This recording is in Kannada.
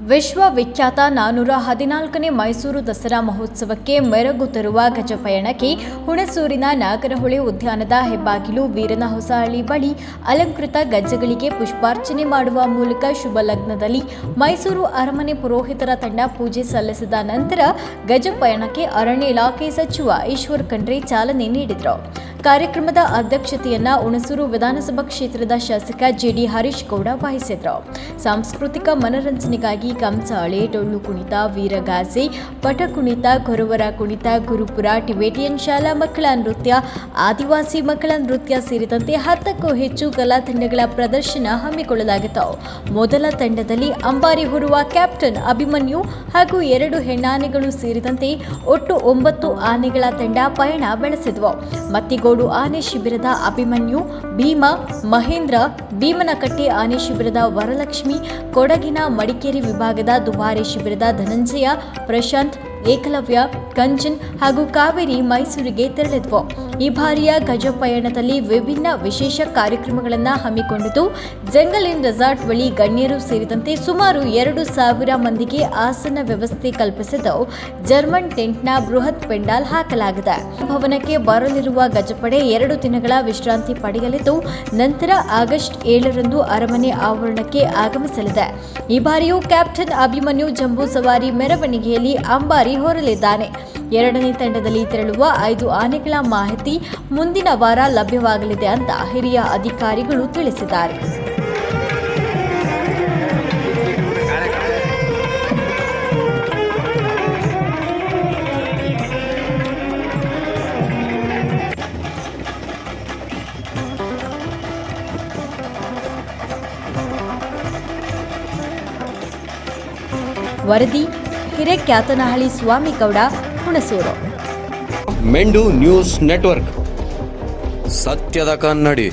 ವಿಶ್ವವಿಖ್ಯಾತ ನಾನೂರ ಹದಿನಾಲ್ಕನೇ ಮೈಸೂರು ದಸರಾ ಮಹೋತ್ಸವಕ್ಕೆ ಮೆರಗು ತರುವ ಗಜಪಯಣಕ್ಕೆ ಹುಣಸೂರಿನ ನಾಗರಹೊಳೆ ಉದ್ಯಾನದ ಹೆಬ್ಬಾಗಿಲು ವೀರನ ಹೊಸಹಳ್ಳಿ ಬಳಿ ಅಲಂಕೃತ ಗಜಗಳಿಗೆ ಪುಷ್ಪಾರ್ಚನೆ ಮಾಡುವ ಮೂಲಕ ಶುಭ ಲಗ್ನದಲ್ಲಿ ಮೈಸೂರು ಅರಮನೆ ಪುರೋಹಿತರ ತಂಡ ಪೂಜೆ ಸಲ್ಲಿಸಿದ ನಂತರ ಗಜಪಯಣಕ್ಕೆ ಅರಣ್ಯ ಇಲಾಖೆ ಸಚಿವ ಈಶ್ವರ್ ಖಂಡ್ರೆ ಚಾಲನೆ ನೀಡಿದರು. ಕಾರ್ಯಕ್ರಮದ ಅಧ್ಯಕ್ಷತೆಯನ್ನ ಹುಣಸೂರು ವಿಧಾನಸಭಾ ಕ್ಷೇತ್ರದ ಶಾಸಕ ಜಿಡಿ ಹರೀಶ್ ಗೌಡ ವಹಿಸಿದ್ರು. ಸಾಂಸ್ಕೃತಿಕ ಮನರಂಜನೆಗಾಗಿ ಕಂಸಾಳೆ, ಡೊಳ್ಳು ಕುಣಿತ, ವೀರಗಾಸೆ ಪಟ ಕುಣಿತ, ಕೊರವರ ಕುಣಿತ, ಗುರುಪುರ, ಟಿಬೇಟಿಯನ್ ಶಾಲಾ ಮಕ್ಕಳ ನೃತ್ಯ, ಆದಿವಾಸಿ ಮಕ್ಕಳ ನೃತ್ಯ ಸೇರಿದಂತೆ ಹತ್ತಕ್ಕೂ ಹೆಚ್ಚು ಕಲಾ ತಂಡಗಳ ಪ್ರದರ್ಶನ ಹಮ್ಮಿಕೊಳ್ಳಲಾಗಿತ್ತು. ಮೊದಲ ತಂಡದಲ್ಲಿ ಅಂಬಾರಿ ಹೊರುವ ಕ್ಯಾಪ್ಟನ್ ಅಭಿಮನ್ಯು ಹಾಗೂ ಎರಡು ಹೆಣ್ಣಾನೆಗಳು ಸೇರಿದಂತೆ ಒಟ್ಟು ಒಂಬತ್ತು ಆನೆಗಳ ತಂಡ ಪಯಣ ಬೆಳೆಸಿದ್ವು. ಮತ್ತಿಗೋಡು ಆನೆ ಶಿಬಿರದ ಅಭಿಮನ್ಯು, ಭೀಮ, ಮಹೇಂದ್ರ ಭೀಮನಕಟ್ಟೆ ಆನೆ ಶಿಬಿರದ ವರಲಕ್ಷ್ಮಿ, ಕೊಡಗಿನ ಮಡಿಕೇರಿ ವಿಭಾಗದ ದುಬಾರೆ ಶಿಬಿರದ ಧನಂಜಯ, ಪ್ರಶಾಂತ್ ಏಕಲವ್ಯ, ಕಂಚನ್ ಹಾಗೂ ಕಾವೇರಿ ಮೈಸೂರಿಗೆ ತೆರಳಿದ್ವು. ಈ ಬಾರಿಯ ಗಜ ಪಯಣದಲ್ಲಿ ವಿಭಿನ್ನ ವಿಶೇಷ ಕಾರ್ಯಕ್ರಮಗಳನ್ನು ಹಮ್ಮಿಕೊಂಡಿದ್ದು ಜಂಗಲ್ ಇನ್ ರೆಸಾರ್ಟ್ ಬಳಿ ಗಣ್ಯರು ಸೇರಿದಂತೆ ಸುಮಾರು ಎರಡು ಸಾವಿರ ಮಂದಿಗೆ ಆಸನ ವ್ಯವಸ್ಥೆ ಕಲ್ಪಿಸಿದ್ದು, ಜರ್ಮನ್ ಟೆಂಟ್ನ ಬೃಹತ್ ಪೆಂಡಾಲ್ ಹಾಕಲಾಗಿದೆ. ಭವನಕ್ಕೆ ಬರಲಿರುವ ಗಜಪಡೆ ಎರಡು ದಿನಗಳ ವಿಶ್ರಾಂತಿ ಪಡೆಯಲಿದ್ದು, ನಂತರ ಆಗಸ್ಟ್ ಏಳರಂದು ಅರಮನೆ ಆವರಣಕ್ಕೆ ಆಗಮಿಸಲಿದೆ. ಈ ಬಾರಿಯೂ ಕ್ಯಾಪ್ಟನ್ ಅಭಿಮನ್ಯು ಜಂಬೂ ಸವಾರಿ ಮೆರವಣಿಗೆಯಲ್ಲಿ ಅಂಬಾರಿ ಹೊರಲಿದ್ದಾನೆ. ಎರಡನೇ ತಂಡದಲ್ಲಿ ತೆರಳುವ ಐದು ಆನೆಗಳ ಮಾಹಿತಿ ಮುಂದಿನ ವಾರ ಲಭ್ಯವಾಗಲಿದೆ ಅಂತ ಹಿರಿಯ ಅಧಿಕಾರಿಗಳು ತಿಳಿಸಿದ್ದಾರೆ. ವರದಿ ಹಿರೇಕ್ಯಾತನಹಳ್ಳಿ ಸ್ವಾಮಿಗೌಡ ಹುಣಸೂರು. ಮೆಂಡು ನ್ಯೂಸ್ ನೆಟ್ವರ್ಕ್. ಸತ್ಯದ ಕನ್ನಡಿ.